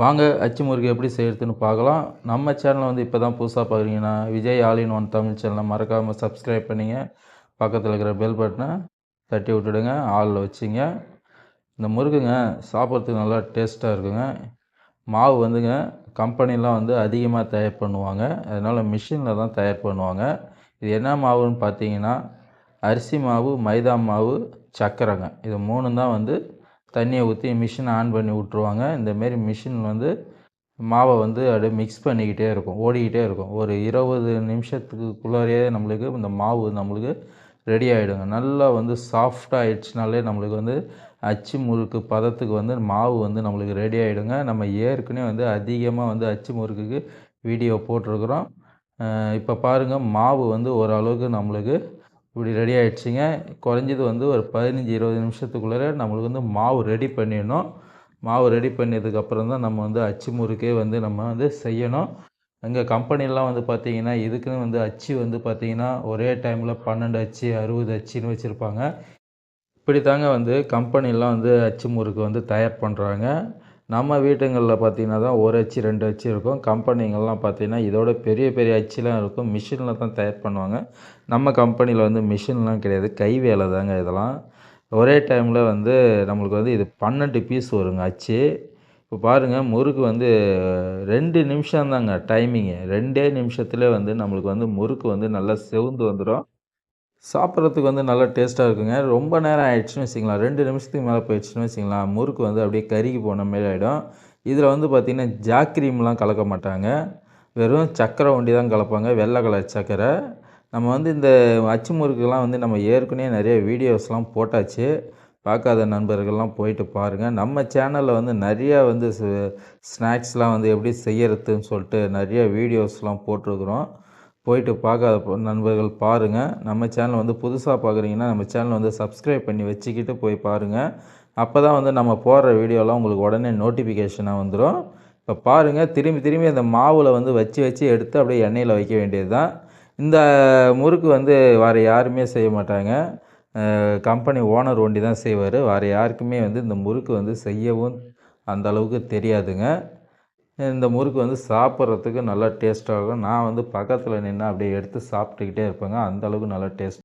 வாங்க அச்சு முறுக்கு எப்படி செய்கிறதுன்னு பார்க்கலாம். நம்ம சேனலை வந்து இப்போ தான் புதுசாக பார்க்குறீங்கன்னா Vijay all in one Tamil சேனலை மறக்காமல் சப்ஸ்கிரைப் பண்ணிங்க. பக்கத்தில் இருக்கிற பெல் பட்டனை தட்டி விட்டுடுங்க ஆளில் வச்சிங்க. இந்த முறுக்குங்க சாப்பிட்றதுக்கு நல்லா டேஸ்ட்டாக இருக்குங்க. மாவு வந்துங்க கம்பெனிலாம் வந்து அதிகமாக தயார் பண்ணுவாங்க. அதனால் மிஷினில் தான் தயார் பண்ணுவாங்க. இது என்ன மாவுன்னு பார்த்தீங்கன்னா அரிசி மாவு மைதா மாவு சக்கரைங்க. இது மூணு தான் வந்து தண்ணியை ஊற்றி மிஷினை ஆன் பண்ணி விட்ருவாங்க இந்தமாரி மிஷின் வந்து மாவை வந்து அப்படியே மிக்ஸ் பண்ணிக்கிட்டே இருக்கும். ஓடிக்கிட்டே இருக்கும். ஒரு இருபது நிமிஷத்துக்குள்ளாரையே நம்மளுக்கு இந்த மாவு நம்மளுக்கு ரெடி ஆகிடுங்க நல்லா வந்து சாஃப்டாக ஆயிடுச்சுனாலே நம்மளுக்கு வந்து அச்சு முறுக்கு பதத்துக்கு வந்து மாவு வந்து நம்மளுக்கு ரெடி ஆகிடுங்க நம்ம ஏற்கனவே வந்து அதிகமாக வந்து அச்சு முறுக்குக்கு வீடியோ போட்டிருக்குறோம். இப்போ பாருங்கள் மாவு வந்து ஓரளவுக்கு நம்மளுக்கு இப்படி ரெடி ஆகிடுச்சிங்க குறைஞ்சது வந்து ஒரு பதினஞ்சு இருபது நிமிஷத்துக்குள்ளே நம்மளுக்கு வந்து மாவு ரெடி பண்ணிடணும். மாவு ரெடி பண்ணதுக்கப்புறம் தான் நம்ம வந்து அச்சு முறுக்கே வந்து நம்ம வந்து செய்யணும். எங்கள் கம்பெனிலாம் வந்து பார்த்திங்கன்னா இதுக்குன்னு வந்து அச்சு வந்து பார்த்திங்கன்னா ஒரே டைமில் பன்னெண்டு அச்சு அறுபது அச்சுன்னு வச்சுருப்பாங்க. இப்படி தாங்க வந்து கம்பெனிலாம் வந்து அச்சு முறுக்கு வந்து தயார் பண்ணுறாங்க நம்ம வீட்டுங்களில் பார்த்திங்கன்னா தான் ஒரு அச்சு ரெண்டு அச்சு இருக்கும். கம்பெனிங்கள்லாம் பார்த்திங்கன்னா இதோட பெரிய பெரிய அச்சுலாம் இருக்கும். மிஷினில் தான் தயார் பண்ணுவாங்க. நம்ம கம்பெனியில் வந்து மிஷின்லாம் கிடையாது. கை வேலை தாங்க இதெல்லாம். ஒரே டைமில் வந்து நம்மளுக்கு வந்து இது பன்னெண்டு பீஸ் வருங்க அச்சு. இப்போ பாருங்கள் முறுக்கு வந்து ரெண்டு நிமிஷம் தாங்க டைமிங்கு ரெண்டே நிமிஷத்தில் வந்து நம்மளுக்கு வந்து முறுக்கு வந்து நல்லா செவுந்து வந்துடும். சாப்பிட்றதுக்கு வந்து நல்லா டேஸ்ட்டாக இருக்குங்க. ரொம்ப நேரம் ஆயிடுச்சுன்னு வச்சிங்களேன் ரெண்டு நிமிஷத்துக்கு மேலே போயிடுச்சுன்னு வச்சிங்களேன் முறுக்கு வந்து அப்படியே கருகி போன மாரி ஆகிடும் இதில் வந்து பார்த்திங்கன்னா ஜாக்ரீம்லாம் கலக்க மாட்டாங்க. வெறும் சக்கரை ஒண்டி தான் கலப்பாங்க. வெள்ளை கலர் சக்கரை. நம்ம வந்து இந்த அச்சு முறுக்குலாம் வந்து நம்ம ஏற்கனவே நிறைய வீடியோஸ்லாம் போட்டாச்சு. பார்க்காத நண்பர்கள்லாம் போயிட்டு பாருங்கள் நம்ம சேனலில் வந்து நிறையா வந்து ஸ்நாக்ஸ்லாம் வந்து எப்படி செய்யறதுன்னு சொல்லிட்டு நிறைய வீடியோஸ்லாம் போட்டிருக்குறோம். போயிட்டு பார்க்காத நண்பர்கள் பாருங்கள் நம்ம சேனல் வந்து புதுசாக பார்க்குறீங்கன்னா நம்ம சேனல் வந்து சப்ஸ்கிரைப் பண்ணி வச்சுக்கிட்டு போய் பாருங்கள் அப்போ தான் வந்து நம்ம போடுற வீடியோலாம் உங்களுக்கு உடனே நோட்டிஃபிகேஷனாக வந்துடும் இப்போ பாருங்கள் திரும்பி திரும்பி அந்த மாவில் வந்து வச்சு வச்சு எடுத்து அப்படியே எண்ணெயில் வைக்க வேண்டியது தான் இந்த முறுக்கு வந்து வேறு யாருமே செய்ய மாட்டாங்க. கம்பெனி ஓனர் ஒண்டி தான் செய்வார். வேறு யாருக்குமே வந்து இந்த முறுக்கு வந்து செய்யவும் அந்த அளவுக்கு தெரியாதுங்க. இந்த முறுக்கு வந்து சாப்பிட்றதுக்கு நல்லா டேஸ்ட்டாகும் நான் வந்து பக்கத்தில் நின்று அப்படியே எடுத்து சாப்பிட்டுக்கிட்டே இருப்பேங்க. அந்தளவுக்கு நல்லா டேஸ்ட்